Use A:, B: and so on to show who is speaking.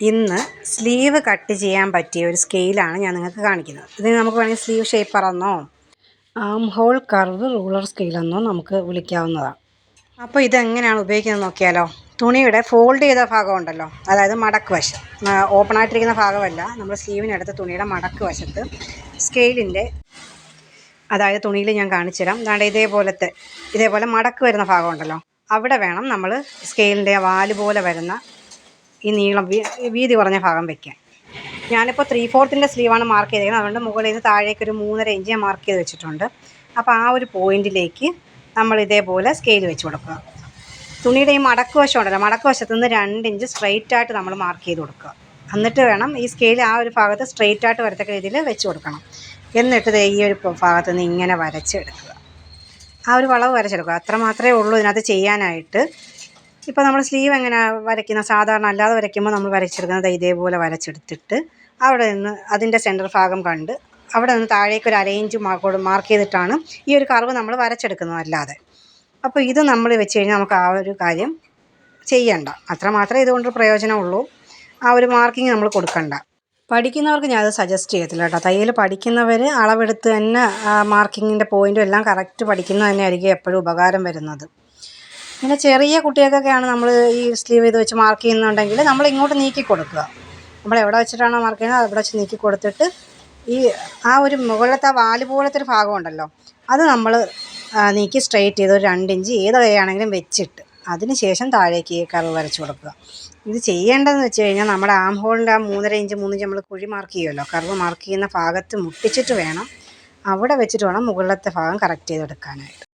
A: ഇന്ന് sleeve cut ചെയ്യാൻ പറ്റിയ ഒരു സ്കെയിലാണ് ഞാൻ നിങ്ങൾക്ക് കാണിക്കുന്നത്. ഇത് നമുക്ക് വേണമെങ്കിൽ സ്ലീവ് ഷേപ്പറെന്നോ ആം ഹോൾ കർവ് റൂളർ സ്കെയിലെന്നോ നമുക്ക് വിളിക്കാവുന്നതാണ്. അപ്പോൾ ഇതെങ്ങനെയാണ് ഉപയോഗിക്കുന്നത് നോക്കിയാലോ? തുണിയുടെ ഫോൾഡ് ചെയ്ത ഭാഗം ഉണ്ടല്ലോ. അതായത് മടക്ക് വശം. ഓപ്പൺ ആയിട്ടിരിക്കുന്ന ഭാഗമല്ല. നമ്മൾ സ്ലീവിനടുത്ത് തുണിയുടെ മടക്ക് വശത്ത് സ്കെയിലിന്റെ അതായത് തുണിയിൽ ഞാൻ കാണിച്ചു തരാം ദാണ്ട് ഇതേപോലത്തെ ഇതേപോലെ മടക്ക് വരുന്ന ഭാഗമുണ്ടല്ലോ അവിടെ വേണം നമ്മൾ സ്കെയിലിന്റെ വാൽ പോലെ വരുന്ന ഈ നീളം വീതി കുറഞ്ഞ ഭാഗം വെക്കാൻ. ഞാനിപ്പോൾ ത്രീ ഫോർത്തിന്റെ സ്ലീവാണ് മാർക്ക് ചെയ്തേക്കുന്നത്. അതുകൊണ്ട് മുകളിൽ നിന്ന് താഴേക്ക് ഒരു മൂന്നര ഇഞ്ച് ഞാൻ മാർക്ക് ചെയ്ത് വെച്ചിട്ടുണ്ട്. അപ്പോൾ ആ ഒരു പോയിന്റിലേക്ക് നമ്മൾ ഇതേപോലെ സ്കെയിൽ വെച്ച് കൊടുക്കുക. തുണിയുടെ ഈ മടക്ക് വശം ഉണ്ടല്ലോ മടക്ക് വശത്ത് നിന്ന് രണ്ട് ഇഞ്ച് സ്ട്രെയിറ്റ് ആയിട്ട് നമ്മൾ മാർക്ക് ചെയ്ത് കൊടുക്കുക. എന്നിട്ട് വേണം ഈ സ്കെയിൽ ആ ഒരു ഭാഗത്ത് സ്ട്രെയിറ്റ് ആയിട്ട് വരത്തക്ക രീതിയിൽ വെച്ച് കൊടുക്കണം. എന്നിട്ട് ഈ ഒരു ഭാഗത്ത് നിന്ന് ഇങ്ങനെ വരച്ചെടുക്കുക ആ ഒരു വളവ് വരച്ചെടുക്കുക. അത്ര മാത്രമേ ഉള്ളൂ ഇതിനകത്ത് ചെയ്യാനായിട്ട്. ഇപ്പോൾ നമ്മൾ സ്ലീവ് എങ്ങനെ വരയ്ക്കുന്ന? സാധാരണ അല്ലാതെ വരയ്ക്കുമ്പോൾ നമ്മൾ വരച്ചെടുക്കുന്നത് ഇതേപോലെ വരച്ചെടുത്തിട്ട് അവിടെ നിന്ന് അതിന്റെ സെന്റർ ഭാഗം കണ്ട് അവിടെ നിന്ന് താഴേക്ക് ഒരു അരയിഞ്ച് മാർക്ക് ചെയ്തിട്ടാണ് ഈ ഒരു കർവ് നമ്മൾ വരച്ചെടുക്കുന്നത് അല്ലാതെ. അപ്പോൾ ഇത് നമ്മൾ വെച്ച് കഴിഞ്ഞാൽ നമുക്ക് ആ ഒരു കാര്യം ചെയ്യണ്ട. അത്ര മാത്രമേ ഇതുകൊണ്ട് പ്രയോജനമുള്ളൂ. ആ ഒരു മാർക്കിങ് നമ്മൾ കൊടുക്കണ്ട. പഠിക്കുന്നവർക്ക് ഞാനത് സജസ്റ്റ് ചെയ്യത്തില്ല കേട്ടോ. തയ്യൽ പഠിക്കുന്നവർ അളവെടുത്ത് തന്നെ മാർക്കിങ്ങിന്റെ പോയിന്റും എല്ലാം കറക്റ്റ് പഠിക്കുന്നത് തന്നെയായിരിക്കും എപ്പോഴും ഉപകാരം വരുന്നത്. പിന്നെ ചെറിയ കുട്ടികൾക്കൊക്കെയാണ് നമ്മൾ ഈ സ്ലീവ് ചെയ്ത് വെച്ച് മാർക്ക് ചെയ്യുന്നുണ്ടെങ്കിൽ നമ്മൾ ഇങ്ങോട്ട് നീക്കി കൊടുക്കുക. നമ്മൾ എവിടെ വെച്ചിട്ടാണോ മാർക്ക് ചെയ്യുന്നത് അവിടെ വെച്ച് നീക്കി കൊടുത്തിട്ട് ഈ ആ ഒരു മുകളിലത്തെ വാൽ പോലത്തെ ഒരു ഭാഗം ഉണ്ടല്ലോ അത് നമ്മൾ നീക്കി സ്ട്രെയിറ്റ് ചെയ്ത് ഒരു രണ്ട് ഇഞ്ച് ഏത് കൈയാണെങ്കിലും വെച്ചിട്ട് അതിന് ശേഷം താഴേക്ക് ഈ കർവ് വരച്ച് കൊടുക്കുക. ഇത് ചെയ്യേണ്ടതെന്ന് വെച്ച് കഴിഞ്ഞാൽ നമ്മുടെ ആം ഹോളിന്റെ ആ മൂന്നര ഇഞ്ച് മൂന്ന് ഇഞ്ച് നമ്മൾ കുഴി മാർക്ക് ചെയ്യുമല്ലോ. കർവ് മാർക്ക് ചെയ്യുന്ന ഭാഗത്ത് മുട്ടിച്ചിട്ട് വേണം അവിടെ വെച്ചിട്ട് വേണം മുകളിലത്തെ ഭാഗം കറക്റ്റ് ചെയ്തെടുക്കാനായിട്ട്.